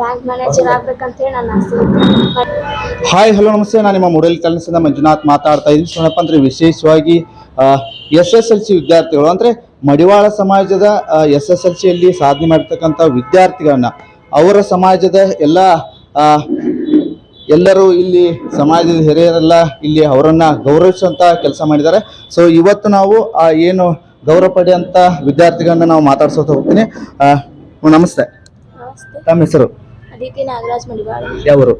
Bank manager ನನ್ನ ಆಸೆ. Hi hello ನಮಸ್ತೆ. ನಾನು ನಿಮ್ಮ ಮೂಡಲ್ ಕಲಿಸಿದ ಮಂಜುನಾಥ್ ಮಾತಾಡ್ತಾ ಇದ್ದೀನಿ. ಸೊ ಏನಪ್ಪ ಅಂದ್ರೆ ವಿಶೇಷವಾಗಿ ಎಸ್ ಎಸ್ ಎಲ್ ಸಿ ವಿದ್ಯಾರ್ಥಿಗಳು ಅಂದರೆ ಮಡಿವಾಳ ಸಮಾಜದ ಎಸ್ ಎಸ್ ಎಲ್ ಸಿಯಲ್ಲಿ ಸಾಧನೆ ಮಾಡಿರ್ತಕ್ಕಂಥ ವಿದ್ಯಾರ್ಥಿಗಳನ್ನ ಅವರ ಸಮಾಜದ ಎಲ್ಲ ಎಲ್ಲರೂ ಇಲ್ಲಿ ಸಮಾಜದ ಹಿರಿಯರೆಲ್ಲ ಇಲ್ಲಿ ಅವರನ್ನ ಗೌರವಿಸುವಂತ ಕೆಲಸ ಮಾಡಿದ್ದಾರೆ. ಸೊ ಇವತ್ತು ನಾವು ಆ, ಏನು ಗೌರವ ಪಡೆಯಂತ ವಿದ್ಯಾರ್ಥಿಗಳನ್ನ ನಾವು ಮಾತಾಡ್ಸೋತ ಹೋಗ್ತೀನಿ. ನಮಸ್ತೆ. ನಮಸ್ತೆ. ತಮ್ಮ ಹೆಸರು? ಅದಿತಿ ನಾಗರಾಜ್ ಮಡಿವಾಳ. ಯಾವರು?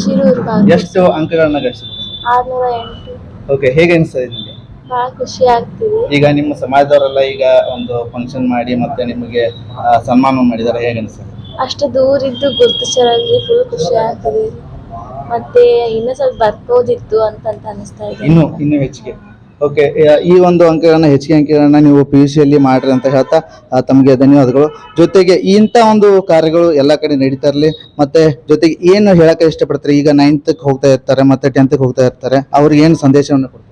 ಶಿರೂರು ಭಾಗ ಎಷ್ಟು ಅಂಕಗಳನ್ನ ಗಳಿಸಿದ್ರು? ಆರ್ನೂರ ಎಂಟು. ಓಕೆ ಹೇಗೆ ಅನಿಸ್ತದೆ ನಿಮಗೆ? ಬಹಳ ಖುಷಿ ಆಗ್ತಿದೆ. ಈಗ ನಿಮ್ಮ ಸಮಾಜದವರೆಲ್ಲ ಈಗ ಒಂದು ಫಂಕ್ಷನ್ ಮಾಡಿ ಮತ್ತೆ ನಿಮಗೆ ಆ, ಸನ್ಮಾನ ಮಾಡಿದ್ದಾರೆ ಹೇಗೆ ಅನಿಸ್ತದೆ ಅಷ್ಟು ದೂರ ಇದ್ದು ಗುರುತಿಸಲಾಗಿ ಫುಲ್ ಖುಷಿ ಆಗ್ತಿದೆ. ಮತ್ತೆ ಇನ್ನೂ ಸ್ವಲ್ಪ ಬರ್ಬೋದಿತ್ತು ಅಂತಂತ ಅನಿಸ್ತಾ ಇದೆ. ಇನ್ನು ಇನ್ನು ಹೆಚ್ಚಿಗೆ? ಓಕೆ ಈ ಒಂದು ಅಂಕಗಳನ್ನ ಹೆಚ್ಚಿಗೆ ಅಂಕಗಳನ್ನ ನೀವು ಪಿ ಯು ಸಿಯಲ್ಲಿ ಮಾಡ್ರಿ ಅಂತ ಹೇಳ್ತಾ ತಮಗೆ ಧನ್ಯವಾದಗಳು. ಜೊತೆಗೆ ಇಂಥ ಒಂದು ಕಾರ್ಯಗಳು ಎಲ್ಲ ಕಡೆ ನಡೀತಾ ಇರಲಿ ಮತ್ತೆ ಜೊತೆಗೆ ಏನು ಹೇಳಕ್ಕೆ ಇಷ್ಟಪಡ್ತಾರೆ? ಈಗ ನೈನ್ತ್ಗೆ ಹೋಗ್ತಾ ಇರ್ತಾರೆ ಮತ್ತೆ ಟೆಂತ್ಗೆ ಹೋಗ್ತಾ ಇರ್ತಾರೆ ಅವ್ರಿಗೆ ಏನು ಸಂದೇಶವನ್ನು ಕೊಡ್ತಾರೆ?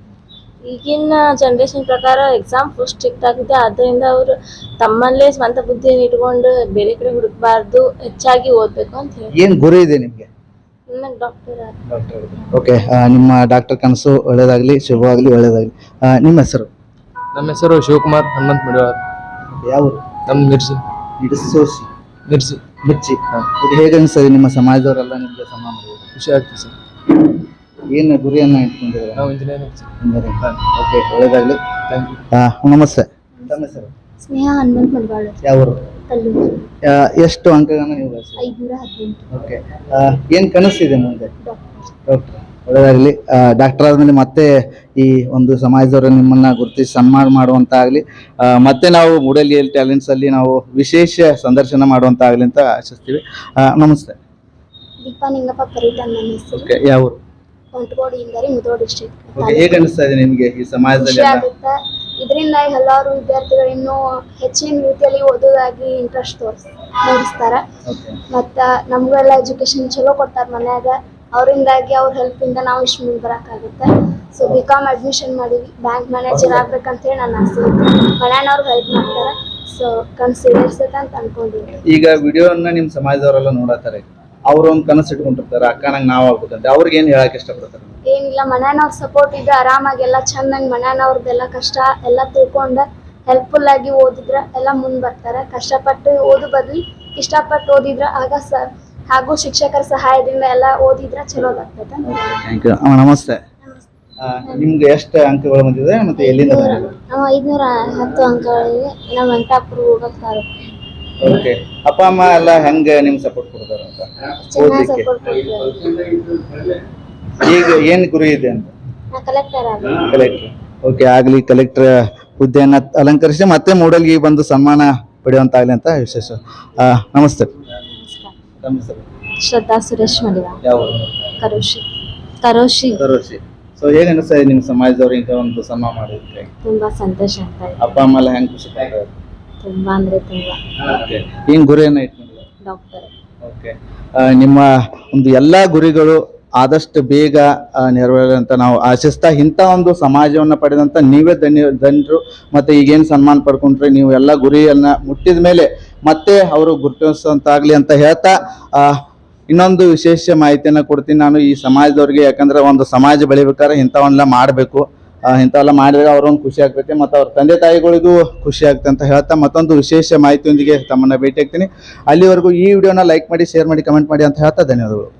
ಈಗಿನ ಜನ್ರೇಷನ್ ಪ್ರಕಾರ ಎಕ್ಸಾಮ್ ಫುಲ್ ಸ್ಟ್ರಿಕ್ಟ್ ಆಗಿದೆ ಆದ್ದರಿಂದ ಅವರು ತಮ್ಮಲ್ಲೇ ಸ್ವಂತ ಬುದ್ಧಿಯನ್ನು ಇಟ್ಕೊಂಡು ಬೇರೆ ಕಡೆ ಹುಡುಕಬಾರ್ದು ಹೆಚ್ಚಾಗಿ ಓದಬೇಕು ಅಂತ ಹೇಳಿ ಏನು ಗುರಿ ಇದೆ ನಿಮಗೆ? ಓಕೆ ನಿಮ್ಮ ಡಾಕ್ಟರ್ ಕನಸು ಒಳ್ಳೇದಾಗಲಿ ಶುಭವಾಗಲಿ ಒಳ್ಳೇದಾಗಲಿ. ನಿಮ್ಮ ಹೆಸರು? ನಮ್ಮ ಹೆಸರು ಶಿವಕುಮಾರ್ ಹನುಮಂತ್ ಮಿಡವಾರ್. ಯಾವ ನಮ್ಮ ಮಿರ್ಜಿ. ಇಡಿಸೋಸಿ ಮಿರ್ಜಿ. ಮಿರ್ಚಿ ಇದು ಹೇಗೆ ಅನಿಸ್ತದೆ ನಿಮ್ಮ ಸಮಾಜದವರೆಲ್ಲ ನಿಮಗೆ ಸಮಾನ ಖುಷಿ ಆಗ್ತದೆ ಸರ್. ಏನು ಗುರಿಯನ್ನು ಇಟ್ಕೊಂಡಿದ್ದಾರೆ? ನಾವು ಇಂಜಿನಿಯರಿಂಗ್ ಓಕೆ ಒಳ್ಳೇದಾಗಲಿ. ಥ್ಯಾಂಕ್ ಯು ನಮಸ್ತೆ. ನಮ್ಮ ಹೆಸರು? ಸ್ನೇಹ ಹನುಮಂತ್ ಮಡಿವಾಳ ಯಾವರು? ಕಲ್ಲೂರು ಎಷ್ಟು ಅಂಕಗಳನ್ನ ನೀವು ಗಳಿಸಿದ್ರಿ ಓಕೆ. ಏನು ಕನಸಿದೆ ಮುಂದೆ ಡಾಕ್ಟರ್. ಡಾಕ್ಟರ್. ಒಳ್ಳೆಯದಾಗಲಿ ಡಾಕ್ಟರ್ ಆದಮೇಲೆ ಮತ್ತೆ ಈ ಒಂದು ಸಮಾಜದವರು ನಿಮ್ಮನ್ನ ಗುರುತಿಸಿ ಸನ್ಮಾನ ಮಾಡುವಂತ ಆಗಲಿ ಮತ್ತೆ ನಾವು ಮೂಡಲಿಯಲ್ ಟ್ಯಾಲೆಂಟ್ಸ್ ಅಲ್ಲಿ ನಾವು ವಿಶೇಷ ಸಂದರ್ಶನ ಮಾಡುವಂತ ಆಗಲಿ ಅಂತ ಆಶಿಸ್ತೀವಿ. ನಮಸ್ತೆ. ದೀಪಾ ನಿಂಗಪ್ಪ ಪರಿಟನ್ ನನ್ನ ಹೆಸರು. ಓಕೆ ಯಾವ ಡಿಸ್ಟ್ರಿಕ್ಟ್ ಹೇಗೆ ಅನಿಸ್ತಾ ಇದೆ ನಿಮಗೆ ಈ ಸಮಾಜದಲ್ಲಿ ಇದರಿಂದ ಎಲ್ಲಾರು ವಿದ್ಯಾರ್ಥಿಗಳು ಇನ್ನೂ ಹೆಚ್ಚಿನ ರೀತಿಯಲ್ಲಿ ಓದೋದಾಗಿ ಇಂಟ್ರೆಸ್ಟ್ ತೋರಿಸ್ ತೋರಿಸ್ತಾರ. ಮತ್ತು ನಮಗೆಲ್ಲ ಎಜುಕೇಶನ್ ಚಲೋ ಕೊಡ್ತಾರ ಮನ್ಯಾಗ. ಅವರಿಂದಾಗಿ ಅವ್ರ ಹೆಲ್ಪಿಂದ ನಾವು ಇಷ್ಟು ಮುಂದೆ ಬರೋಕ್ಕಾಗುತ್ತೆ. ಸೊ ಬಿ ಕಾಮ್ ಅಡ್ಮಿಷನ್ ಮಾಡೀವಿ ಬ್ಯಾಂಕ್ ಮ್ಯಾನೇಜರ್ ಆಗ್ಬೇಕಂತ ಹೇಳಿ ನನ್ನ ಆಸೆ ಮನೆಯವ್ರು ಹೆಲ್ಪ್ ಮಾಡ್ತಾರೆ. ಸೊ ಕನ್ಸಿಡರ್ಸತ್ತೆ ಅಂತ ಅನ್ಕೊಂಡಿದ್ದೀನಿ ಈಗ ವಿಡಿಯೋನ ನಿಮ್ಮ ಸಮಾಜದವರೆಲ್ಲ ನೋಡತ್ತಾರೆ. ಅವ್ರ ಒಂದು ಕನಸು ಇಟ್ಕೊಂಡಿರ್ತಾರೆ. ಅಕ್ಕ ನಂಗೆ ನಾವು ಆಗ್ಬೇಕಂತ. ಅವ್ರಿಗೆ ಏನು ಹೇಳಕ್ ಇಷ್ಟಪಡ್ತಾರೆ? ಏನಿಲ್ಲ ಮನ್ಯಾನವ್ರ ಸಪೋರ್ಟ್ ಇದ್ರೆ ಆರಾಮಾಗಿ ಎಲ್ಲ ಚಂದಂಗೆ ಮನ್ಯಾನವ್ರದ್ದೆಲ್ಲ ಕಷ್ಟ ಎಲ್ಲ ತಿಳ್ಕೊಂಡ ಹೆಲ್ಪ್ಫುಲ್ ಆಗಿ ಓದಿದ್ರೆ ಎಲ್ಲ ಮುಂದೆ ಬರ್ತಾರೆ. ಕಷ್ಟಪಟ್ಟು ಓದು ಬದಲಿ ಇಷ್ಟಪಟ್ಟು ಓದಿದ್ರೆ ಆಗ ಸ ಹಾಗೂ ಶಿಕ್ಷಕರ ಸಹಾಯದಿಂದ ಎಲ್ಲ ಓದಿದ್ರೆ ಚಲೋ ಬರ್ತದೆ ಥ್ಯಾಂಕ್ ಯು ನಮಸ್ತೆ. ಆ, ನಿಮ್ಗೆ ಎಷ್ಟು ಅಂಕಗಳು ಬಂದಿದೆ ಮತ್ತೆ ಎಲ್ಲಿಂದ ಬಂದಿದೆ? ನಾವು ಐದ್ನೂರ ಹತ್ತು ಅಂಕಗಳಿಗೆ ನಮ್ಮ ವೆಂಕಟಾಪುರ ಹೋಗ್ತಾರೆ ಓಕೆ ಅಪ್ಪ ಅಮ್ಮ ಎಲ್ಲ ಹೆಂಗೆ ನಿಮ್ಗೆ ಸಪೋರ್ಟ್ ಕೊಡ್ತಾರೆ ಅಂತ? ಚೆನ್ನಾಗಿ ಓದ್ಲಿಕ್ಕೆ. ಸಪೋರ್ಟ್ ಕೊಡ್ತಾರೆ. ಈಗ ಏನ್ ಗುರಿ ಇದೆ ಅಂತ? ಕಲೆಕ್ಟರ್ ಓಕೆ ಆಗಲಿ. ಕಲೆಕ್ಟರ್ ಹುದ್ದೆಯನ್ನ ಅಲಂಕರಿಸಿ ಮತ್ತೆ ಮೂಡಲ್ಗಿ ಬಂದು ಸನ್ಮಾನ ಪಡೆಯುವಂತ ಆಗಲಿ ಅಂತ ವಿಶೇಷ. ನಮಸ್ತೆ. ಹೆಸರು? ಶ್ರದ್ಧಾ ಸುರೇಶ್ ಮಡಿವ ಯಾವ ಕರೋಶಿ. ಕರೋಶಿ. ಕರೋಶಿ. ಸೊ ಏನೇನು ಸರ್ ನಿಮ್ಮ ಸಮಾಜದವ್ರು ಇಂಥ ಒಂದು ಸನ್ಮಾನ ಮಾಡಿದ್ರೆ ತುಂಬಾ ಸಂತೋಷ ಆಗ್ತಾ ಇದೆ. ಅಪ್ಪ ಅಮ್ಮ ಎಲ್ಲ ಹೆಂಗೆ ಖುಷಿ ತುಂಬಾ ಅಂದ್ರೆ ತುಂಬಾ. ಓಕೆ ಏನು ಗುರಿಯನ್ನ ಇಟ್ಕೊಂಡಿಲ್ಲ ಡಾಕ್ಟರ್ ಓಕೆ ನಿಮ್ಮ ಒಂದು ಎಲ್ಲಾ ಗುರಿಗಳು ಆದಷ್ಟು ಬೇಗ ನೆರವೇರಂತ ನಾವು ಆಶಿಸ್ತಾ ಇಂಥ ಒಂದು ಸಮಾಜವನ್ನು ಪಡೆದಂಥ ನೀವೇ ಧನ್ಯ, ಧನ್ಯರು. ಮತ್ತು ಈಗೇನು ಸನ್ಮಾನ ಪಡ್ಕೊಂಡ್ರೆ ನೀವು ಎಲ್ಲ ಗುರಿಯನ್ನು ಮುಟ್ಟಿದ ಮೇಲೆ ಮತ್ತೆ ಅವರು ಗುರುತಿಸುವಂತಾಗಲಿ ಅಂತ ಹೇಳ್ತಾ ಇನ್ನೊಂದು ವಿಶೇಷ ಮಾಹಿತಿಯನ್ನು ಕೊಡ್ತೀನಿ ನಾನು ಈ ಸಮಾಜದವ್ರಿಗೆ. ಯಾಕಂದ್ರೆ ಒಂದು ಸಮಾಜ ಬೆಳಿಬೇಕಾದ್ರೆ ಇಂಥವನ್ನೆಲ್ಲ ಮಾಡಬೇಕು. ಇಂಥವೆಲ್ಲ ಮಾಡಿದ್ರೆ ಅವ್ರೊಂದು ಖುಷಿ ಆಗ್ತೈತೆ ಮತ್ತು ಅವ್ರ ತಂದೆ ತಾಯಿಗಳಿಗೂ ಖುಷಿ ಆಗ್ತದೆ ಅಂತ ಹೇಳ್ತಾ ಮತ್ತೊಂದು ವಿಶೇಷ ಮಾಹಿತಿಯೊಂದಿಗೆ ತಮ್ಮನ್ನು ಭೇಟಿ ಆಗ್ತೀನಿ ಅಲ್ಲಿವರೆಗೂ ಈ ವಿಡಿಯೋನ ಲೈಕ್ ಮಾಡಿ, ಶೇರ್ ಮಾಡಿ, ಕಮೆಂಟ್ ಮಾಡಿ ಅಂತ ಹೇಳ್ತಾ ಧನ್ಯವಾದಗಳು.